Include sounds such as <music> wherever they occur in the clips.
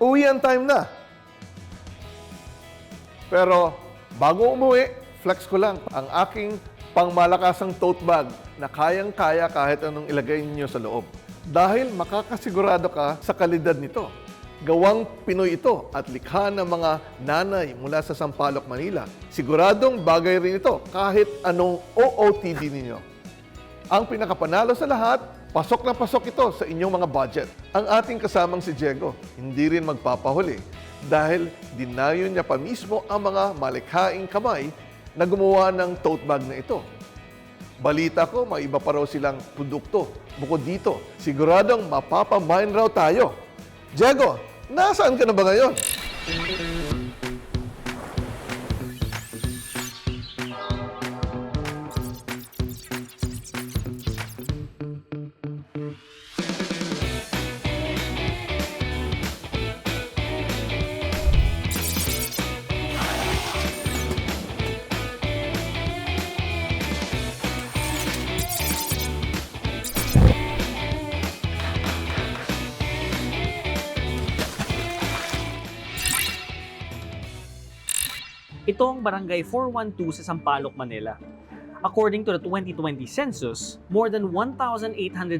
uwian time na. Pero bago umuwi, flex ko lang ang aking pangmalakasang tote bag na kayang-kaya kahit anong ilagay ninyo sa loob. Dahil makakasigurado ka sa kalidad nito. Gawang Pinoy ito at likha ng mga nanay mula sa Sampaloc, Manila. Siguradong bagay rin ito kahit anong OOTD ninyo. Ang pinakapanalo sa lahat, pasok na pasok ito sa inyong mga budget. Ang ating kasamang si Diego, hindi rin magpapahuli dahil dinayo niya pa mismo ang mga malikhaing kamay na gumawa ng tote bag na ito. Balita ko, may iba pa raw silang produkto. Bukod dito, siguradong mapapamain raw tayo. Diego, nasaan ka na ba ngayon? Ito ang Barangay 412 sa Sampaloc, Manila. According to the 2020 census, more than 1,800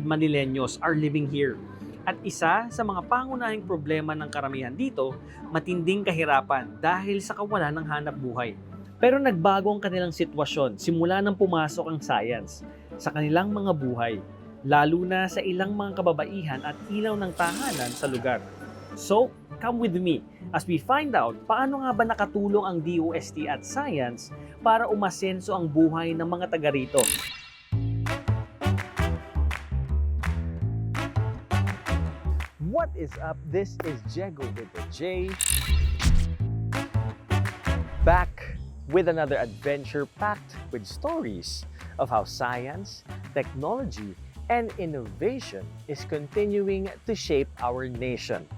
Manileños are living here. At isa sa mga pangunahing problema ng karamihan dito, matinding kahirapan dahil sa kawalan ng hanap buhay. Pero nagbago ang kanilang sitwasyon simula nang pumasok ang science sa kanilang mga buhay, lalo na sa ilang mga kababaihan at ilaw ng tahanan sa lugar. So, come with me as we find out paano nga ba nakatulong ang DOST at science para umasenso ang buhay ng mga taga rito. What is up? This is Jego with the J. Back with another adventure packed with stories of how science, technology, and innovation is continuing to shape our nation.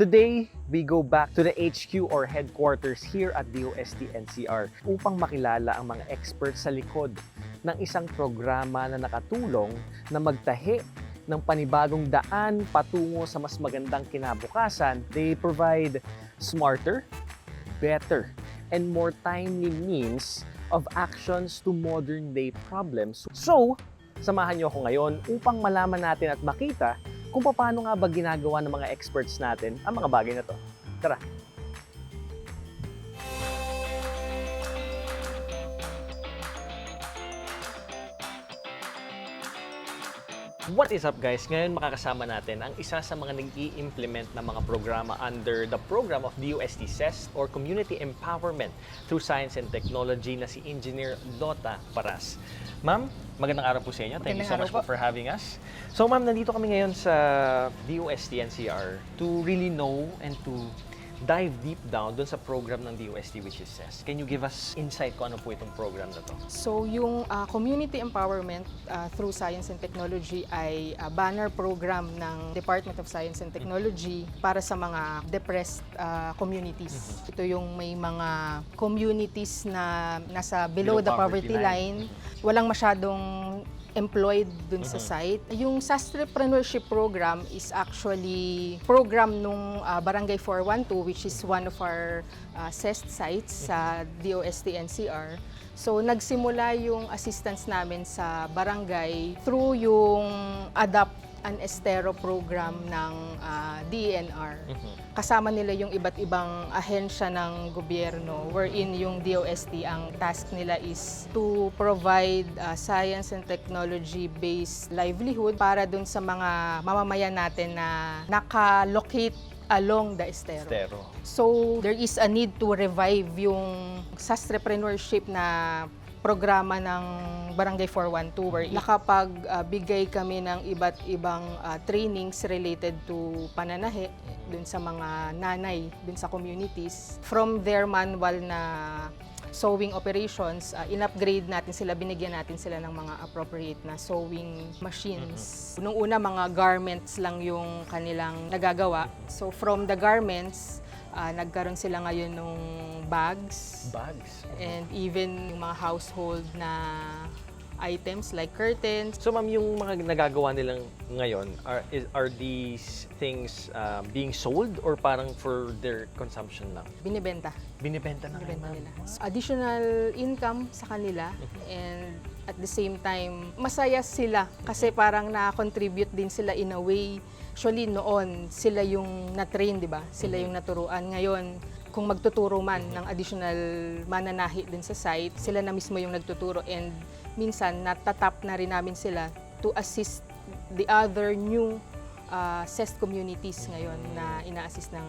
Today, we go back to the HQ or headquarters here at DOST NCR upang makilala ang mga experts sa likod ng isang programa na nakatulong na magtahi ng panibagong daan patungo sa mas magandang kinabukasan. They provide smarter, better, and more timely means of actions to modern day problems. So, samahan niyo ako ngayon upang malaman natin at makita kung paano nga ba ginagawa ng mga experts natin ang mga bagay na to. Tara! What is up guys? Ngayon makakasama natin ang isa sa mga nag-i-implement ng mga programa under the program of DUST CEST or Community Empowerment through Science and Technology na si Engineer Dota Paras. Ma'am, magandang araw po sa inyo. Thank you so Magandang much po for having us. So ma'am, nandito kami ngayon sa DUST NCR to really know and to dive deep down dun sa program ng DUST which is CEST. Can you give us insight kung ano po itong program na to? So yung ah, community empowerment ah, through science and technology ay ah, banner program ng Department of Science and Technology para sa mga depressed ah, communities. Ito yung may mga communities na nasa below, Below the poverty poverty line, walang masyadong employed dun sa site. Yung Sastreprenneurship Program is actually program nung ah, Barangay 412 which is one of our ah, CEST sites sa DOST NCR. So nagsimula yung assistance namin sa barangay through yung Adapt an Estero program ng ah, DENR. Kasama nila yung iba't ibang ahensya ng gobyerno wherein yung DOST ang task nila is to provide ah, science and technology based livelihood para dun sa mga mamamayan natin na naka-locate along the estero. Estero. So, there is a need to revive yung sastreprenneurship na programa ng Barangay 412 where nakapagbigay kami ng iba't ibang ah, trainings related to pananahe dun sa mga nanay dun sa communities. From their manual na sewing operations, ah, in-upgrade natin sila, binigyan natin sila ng mga appropriate na sewing machines. Nung una, mga garments lang yung kanilang nagagawa. So from the garments, ah, nagkaroon sila ngayon ng bags Bags. and even yung mga household na items like curtains. So ma'am, yung mga nagagawa nilang ngayon, are, is, are these things uh, being sold or parang for their consumption lang? Binibenta. Binibenta na Binibenta ma'am. nila. Additional income sa kanila and at the same time, masaya sila kasi parang na-contribute din sila in a way. Actually, noon, sila yung na-train, di ba? Sila yung naturuan. Ngayon, kung magtuturo man ng additional mananahi din sa site, sila na mismo yung nagtuturo and minsan natatap na rin namin sila to assist the other new uh, CEST communities ngayon na ina-assist ng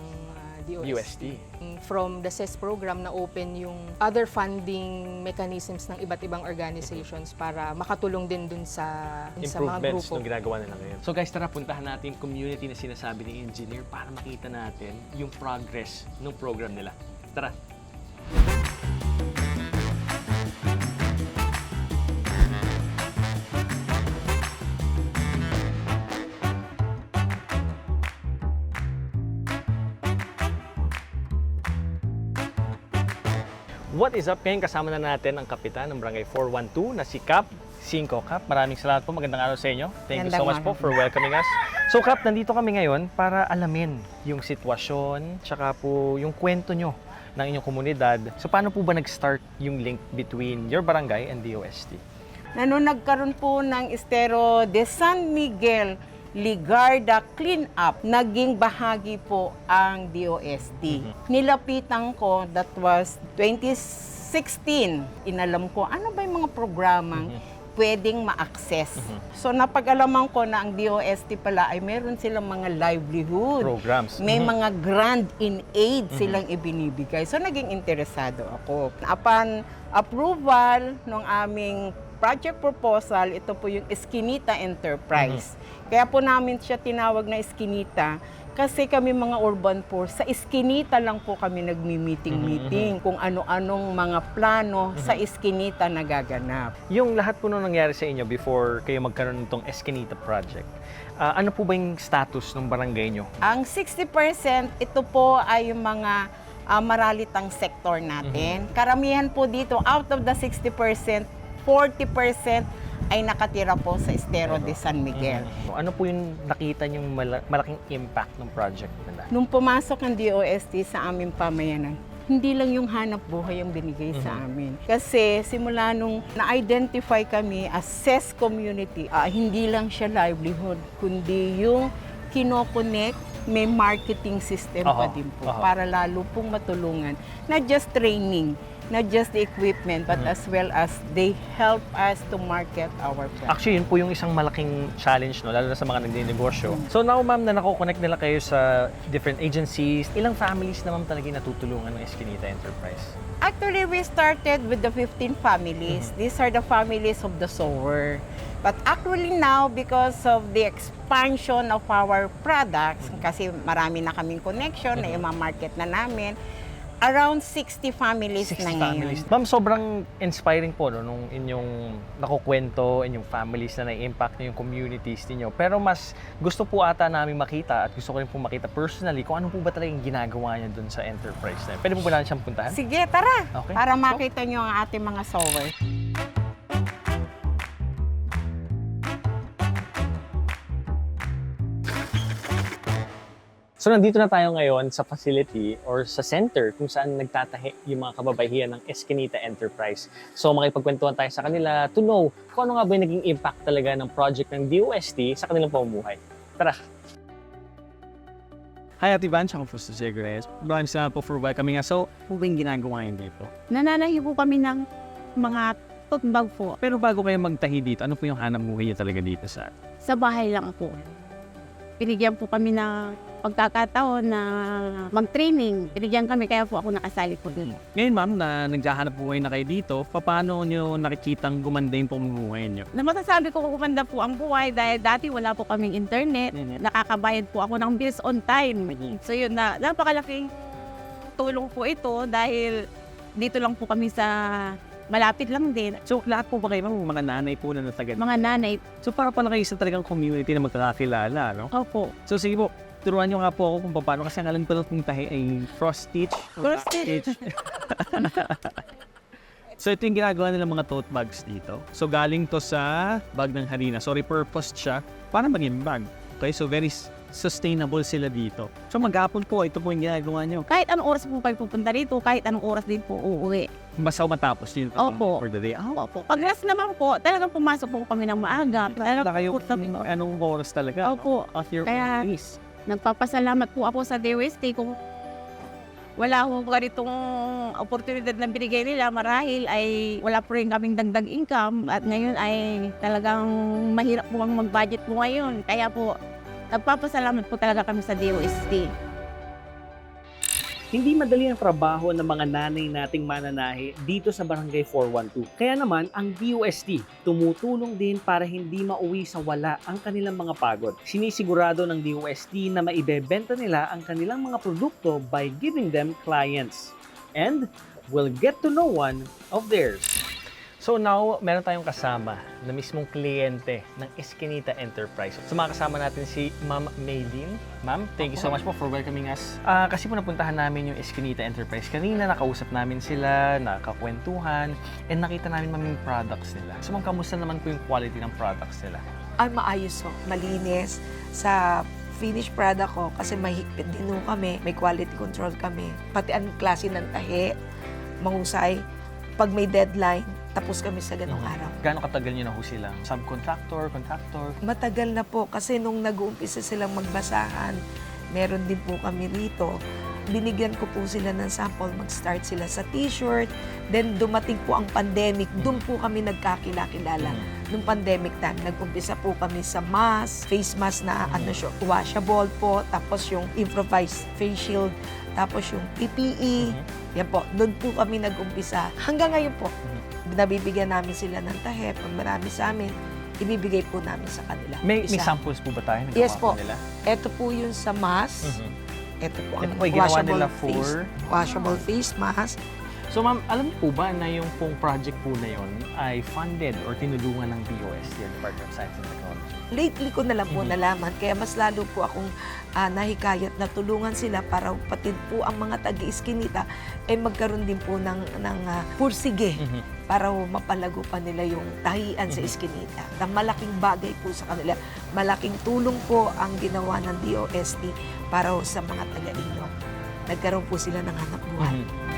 uh, DOST. UST. From the CES program na open yung other funding mechanisms ng iba't ibang organizations para makatulong din dun sa, dun sa mga Improvements grupo. nung ginagawa nila ngayon. So guys, tara puntahan natin yung community na sinasabi ni engineer para makita natin yung progress ng program nila. Tara! What is up? Ngayon kasama na natin ang kapitan ng Barangay 412 na si Cap 5 Cap. Maraming salamat po. Magandang araw sa inyo. Thank you so Magandang much po for welcoming us. So Cap, nandito kami ngayon para alamin yung sitwasyon tsaka po yung kwento nyo ng inyong komunidad. So paano po ba nag-start yung link between your barangay and DOST? na nung nagkaroon po ng Estero de San Miguel Ligarda Cleanup, naging bahagi po ang DOST. Nilapitan ko, that was 2016. Inalam ko, ano ba yung mga programang pwedeng ma-access. So napag-alaman ko na ang DOST pala ay meron silang mga livelihood. Programs. May Mhm. mga grant in aid silang ibinibigay. So naging interesado ako. Upon approval ng aming project proposal, ito po yung Eskinita Enterprise. Kaya po namin siya tinawag na Eskinita kasi kami mga urban poor, sa Eskinita lang po kami nagmi-meeting-meeting kung ano-anong mga plano sa Eskinita nagaganap. Yung lahat po nung nangyari sa inyo before kayo magkaroon nitong Eskinita Project, ah, ano po ba yung status ng barangay nyo? Ang 60% ito po ay yung mga ah, maralitang sector natin. Karamihan po dito, out of the 60%, 40% ay nakatira po sa Estero de San Miguel. Mhm. Ano po yung nakita mala- malaking impact ng project nila? Nung pumasok ang DOST sa aming pamayanan, hindi lang yung hanap buhay ang binigay sa amin. Kasi simula nung na-identify kami as CES community, ah, hindi lang siya livelihood, kundi yung kinoconnect, may marketing system pa Aha, din po aha. para lalo pong matulungan. Not just training, not just the equipment, but as well as they help us to market our product. Actually, yun po yung isang malaking challenge, no? lalo na sa mga nagninegosyo. So now, ma'am, na nako-connect nila kayo sa different agencies, ilang families na ma'am talaga natutulungan ng Eskinita Enterprise? Actually, we started with the 15 families. These are the families of the sower. But actually now, because of the expansion of our products, kasi marami na kaming connection na i-market na namin, around 60 families 60 na ngayon. families. Ma'am, sobrang inspiring po no, nung inyong nakukwento, inyong families na na-impact na yung communities ninyo. Pero mas gusto po ata namin makita at gusto ko rin po makita personally kung ano po ba talaga yung ginagawa niya dun sa enterprise na yun. Pwede po ba natin siyang puntahan? Sige, tara! Okay. Para makita nyo ang ating mga sowers. So nandito na tayo ngayon sa facility or sa center kung saan nagtatahi yung mga kababaihan ng Eskinita Enterprise. So makipagkwentuhan tayo sa kanila to know kung ano nga ba yung naging impact talaga ng project ng DOST sa kanilang pamumuhay. Tara! Hi, Ate Van. Siya po sa Sigres. Maraming salamat po for welcoming us. So, po ba yung ginagawa yun dito? Nananahi po kami ng mga tutbag po. Pero bago kayo magtahi dito, ano po yung hanap buhay niyo talaga dito sa Sa bahay lang po. Binigyan po kami ng pagkakataon na mag-training. Binigyan kami kaya po ako nakasali po dun. Ngayon, ma'am, na naghahanap buhay na kayo dito, paano nyo nakikitang gumanda yung pamumuhay nyo? Na masasabi ko kumanda po ang buhay dahil dati wala po kaming internet. Nakakabayad po ako ng bills on time. So yun na, napakalaking tulong po ito dahil dito lang po kami sa malapit lang din. So, lahat po ba kayo, ma'am, mga nanay po na natagal? Mga nanay, So, para pala kayo sa talagang community na magkakakilala, no? opo. So, sige po, turuan nyo nga po ako kung paano kasi ang alam ko lang kung tahi ay cross stitch. Cross stitch. <laughs> So ito yung ginagawa nila mga tote bags dito. So galing to sa bag ng harina. So repurposed siya para maging bag. Okay, so very sustainable sila dito. So maghapon po, ito po yung ginagawa nyo. Kahit anong oras po kayo pupunta dito, kahit anong oras din po uuwi. Basta matapos yun Opo. for the day. Ah, Opo. Pag rest naman po, talagang pumasok po kami ng maaga. Talagang wala kayo kami- anong oras talaga. Opo. At your Kaya- own pace. Nagpapasalamat po ako sa DOST kung wala akong ganitong oportunidad na binigay nila. Marahil ay wala po rin kaming dagdag income at ngayon ay talagang mahirap po ang mag-budget po ngayon. Kaya po, nagpapasalamat po talaga kami sa DOST. Hindi madali ang trabaho ng mga nanay nating mananahe dito sa Barangay 412. Kaya naman, ang DOST tumutulong din para hindi mauwi sa wala ang kanilang mga pagod. Sinisigurado ng DOST na maibebenta nila ang kanilang mga produkto by giving them clients. And will get to know one of theirs. So now, meron tayong kasama na mismong kliyente ng Eskinita Enterprise. So makasama natin si Ma'am Maylene. Ma'am, thank you so much po for welcoming us. Ah, kasi po napuntahan namin yung Eskinita Enterprise. Kanina nakausap namin sila, nakakwentuhan, and nakita namin ma'am products nila. So ma'am, kamusta naman po yung quality ng products nila? ay maayos ho, malinis sa finished product ko kasi mahigpit din ho kami, may quality control kami. Pati ang klase ng tahe, mahusay. Pag may deadline, tapos kami sa ganong Mhm. araw. Gaano katagal nyo na ho silang subcontractor, contractor? Matagal na po kasi nung nag-uumpisa silang magbasahan, meron din po kami rito. Binigyan ko po sila ng sample, mag-start sila sa t-shirt. Then dumating po ang pandemic, doon po kami nagkakilala-kilala. Nung pandemic time, nag-umpisa po kami sa mask, face mask na ano siya, washable po, tapos yung improvised face shield, tapos yung PPE. Yan po, doon po kami nag-umpisa. Hanggang ngayon po, nabibigyan namin sila ng tahe. Pag marami sa amin, ibibigay po namin sa kanila. May, may samples po ba tayo? Yes po. Nila? Ito po yung sa mask. Mhm. Ito po Ito ang po yung ginawa washable nila face, for... washable face mask. So ma'am, alam niyo po ba na yung pong project po na yon ay funded or tinulungan ng DOST, yung Department of Science and Technology? Lately ko na lang po Mhm. nalaman, kaya mas lalo po akong ah, nahikayat na tulungan sila para pati po ang mga taga-iskinita ay magkaroon din po ng, ng ah, pursige para ho mapalago pa nila yung tahian sa Mhm. iskinita. Na malaking bagay po sa kanila. Malaking tulong po ang ginawa ng DOST para sa mga taga-ilog. Nagkaroon po sila ng hanap buhay. Mhm.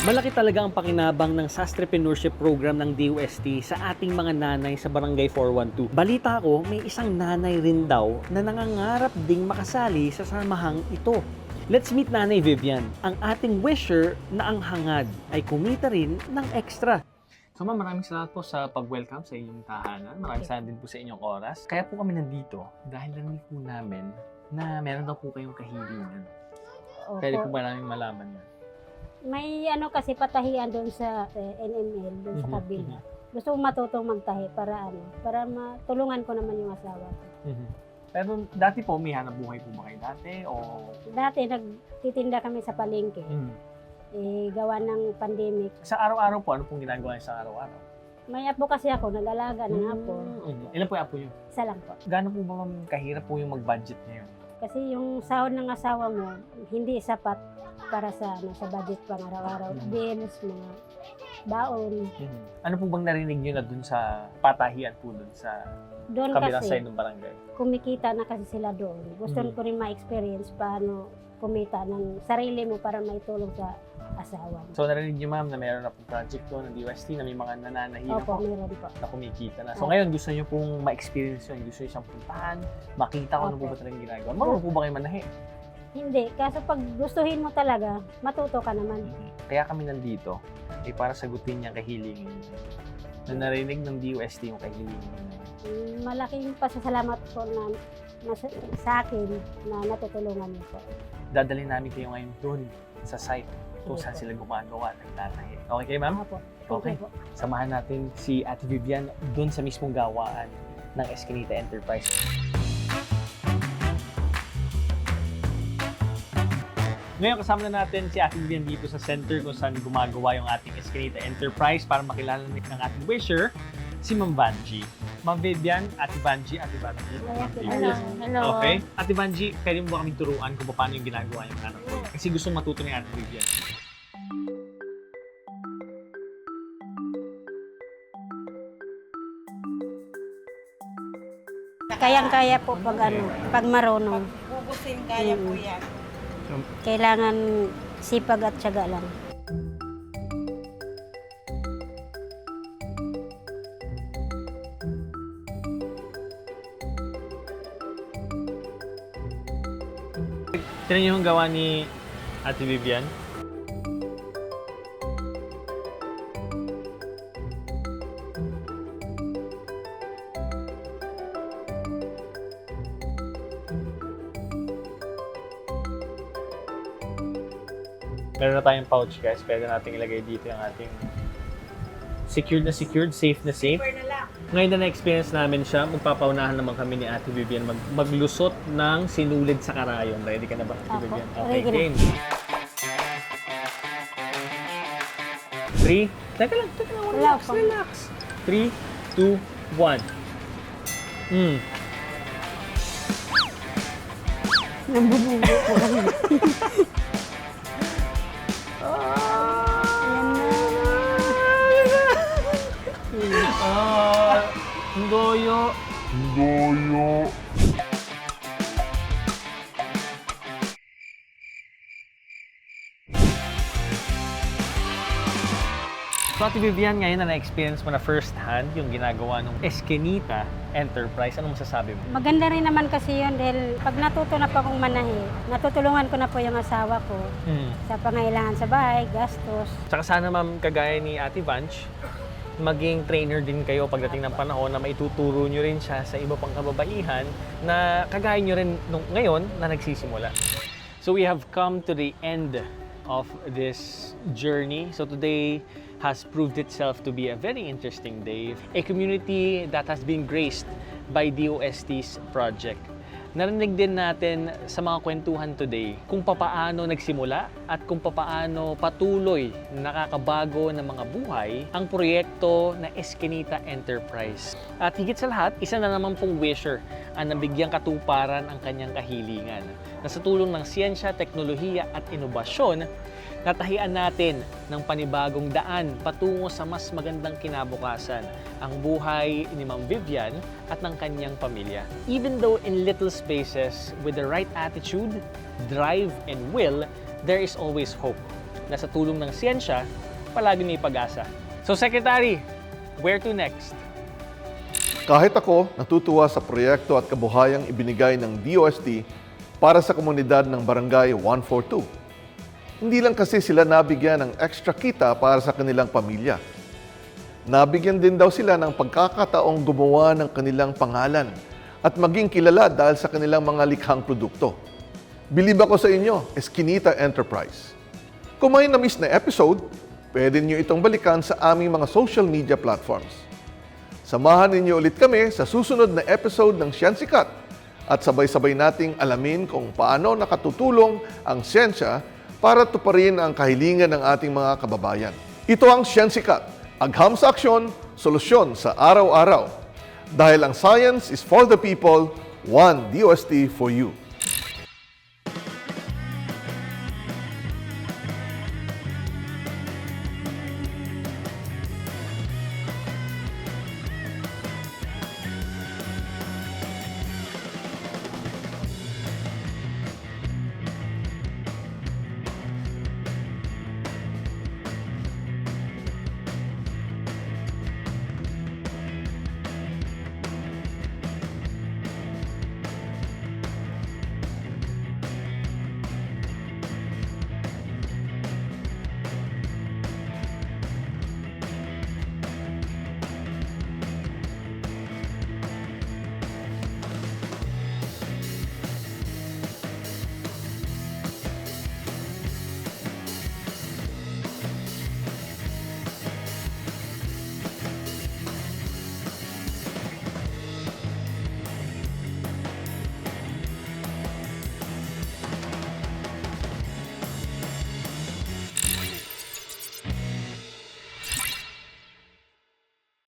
Malaki talaga ang pakinabang ng Sastrepreneurship Program ng DOST sa ating mga nanay sa Barangay 412. Balita ko, may isang nanay rin daw na nangangarap ding makasali sa samahang ito. Let's meet Nanay Vivian, ang ating wisher na ang hangad ay kumita rin ng extra. So ma'am, maraming salamat po sa pag-welcome sa inyong tahanan. Maraming salamat din po sa inyong oras. Kaya po kami nandito dahil narinig po namin na meron daw po kayong kahilingan. Pwede po ba namin malaman yan? May ano kasi patahian doon sa eh, NML, doon sa Mhm, kabila. Gusto ko matutong magtahi para ano, para matulungan ko naman yung asawa ko. Pero dati po, may hanap buhay po ba kayo dati? O... Dati nagtitinda kami sa palengke. Eh, gawa ng pandemic. Sa araw-araw po, ano pong ginagawa niyo sa araw-araw? May apo kasi ako, nag-alaga ng apo. Mhm. Ilan po yung apo niyo? Isa lang po. Gaano po ba ma'am kahirap po yung mag-budget ngayon? Kasi yung sahod ng asawa mo, hindi sapat para sa ano sa budget pang araw-araw. Mhm. Bills, mga baon. Ano po bang narinig niyo na dun sa patahian po dun sa Doon kabilang kasi, side ng barangay? kumikita na kasi sila doon. Gusto Mhm. ko rin ma-experience paano kumita ng sarili mo para maitulong sa asawa. So narinig niyo ma'am na meron na pong project doon ng DOST na may mga nananahina Opo, po meron po. na kumikita na. So Opo. ngayon gusto niyo pong ma-experience yun. Gusto niyo siyang puntahan, makita kung ano po ba talagang ginagawa. Marunong po ba kayo manahi? Hindi, kaso pag gustuhin mo talaga, matuto ka naman. Kaya kami nandito ay para sagutin niya kahilingin niyo. Na narinig ng DOST yung kahilingin niyo. Mm, Malaking pasasalamat po na, na sa, sa akin na natutulungan niyo po. Dadalhin namin kayo ngayon doon sa site kung saan sila gumagawa ng tatahi. Okay kayo ma'am? Opo. Okay. Po. Samahan natin si Ate Vivian doon sa mismong gawaan ng Eskinita Enterprise. Ngayon kasama na natin si Ate Vivian dito sa center kung saan gumagawa yung ating Escanita Enterprise para makilala natin ng ating wisher, si Ma'am Banji. Ma'am Vivian, Ate Banji, Ate Banji. Hello. Hello. Okay. Ate Banji, pwede mo ba kaming turuan kung paano yung ginagawa yung anak ko? Kasi gusto matuto ni Ate Vivian. Kayang-kaya po pag ano, pag marunong. Bubusin kaya po mm. yan. Kailangan sipag at tiyaga lang. Tinan niyo yung gawa ni Ate Vivian. Meron na tayong pouch guys. Pwede nating ilagay dito yung ating secured na secured, safe na safe. Ngayon na na-experience namin siya, magpapaunahan naman kami ni Ate Vivian mag maglusot ng sinulid sa karayon. Ready ka na ba, Ate Apo, Vivian? ready na. game. Three. Teka lang, teka lang. Wala Relax, pa. relax. Three, two, one. Mm. Nambubugo po Ate Vivian, ngayon na na-experience mo na first hand yung ginagawa ng Eskinita Enterprise. Anong masasabi mo? Maganda rin naman kasi yun dahil pag natuto na po akong manahi, natutulungan ko na po yung asawa ko Mm. sa pangailangan sa bahay, gastos. Tsaka sana ma'am, kagaya ni Ate Vanch, maging trainer din kayo pagdating ng panahon na maituturo nyo rin siya sa iba pang kababaihan na kagaya nyo rin nung ngayon na nagsisimula. So we have come to the end of this journey. So today has proved itself to be a very interesting day. A community that has been graced by DOST's project. Narinig din natin sa mga kwentuhan today kung papaano nagsimula at kung papaano patuloy na nakakabago ng mga buhay ang proyekto na Eskinita Enterprise. At higit sa lahat, isa na naman pong wisher ang nabigyang katuparan ang kanyang kahilingan na sa tulong ng siyensya, teknolohiya at inobasyon, natahian natin ng panibagong daan patungo sa mas magandang kinabukasan ang buhay ni Ma'am Vivian at ng kanyang pamilya. Even though in little spaces, with the right attitude, drive, and will, there is always hope na sa tulong ng siyensya, palagi may pag-asa. So Secretary, where to next? Kahit ako, natutuwa sa proyekto at kabuhayang ibinigay ng DOST para sa komunidad ng Barangay 142. Hindi lang kasi sila nabigyan ng extra kita para sa kanilang pamilya. Nabigyan din daw sila ng pagkakataong gumawa ng kanilang pangalan at maging kilala dahil sa kanilang mga likhang produkto. Bilib ako sa inyo, Eskinita Enterprise. Kung may na-miss na episode, pwede nyo itong balikan sa aming mga social media platforms. Samahan ninyo ulit kami sa susunod na episode ng Siyansikat at sabay-sabay nating alamin kung paano nakatutulong ang siyensya para tuparin ang kahilingan ng ating mga kababayan. Ito ang Siyansikat, agham sa aksyon, solusyon sa araw-araw. Dahil ang science is for the people, one DOST for you.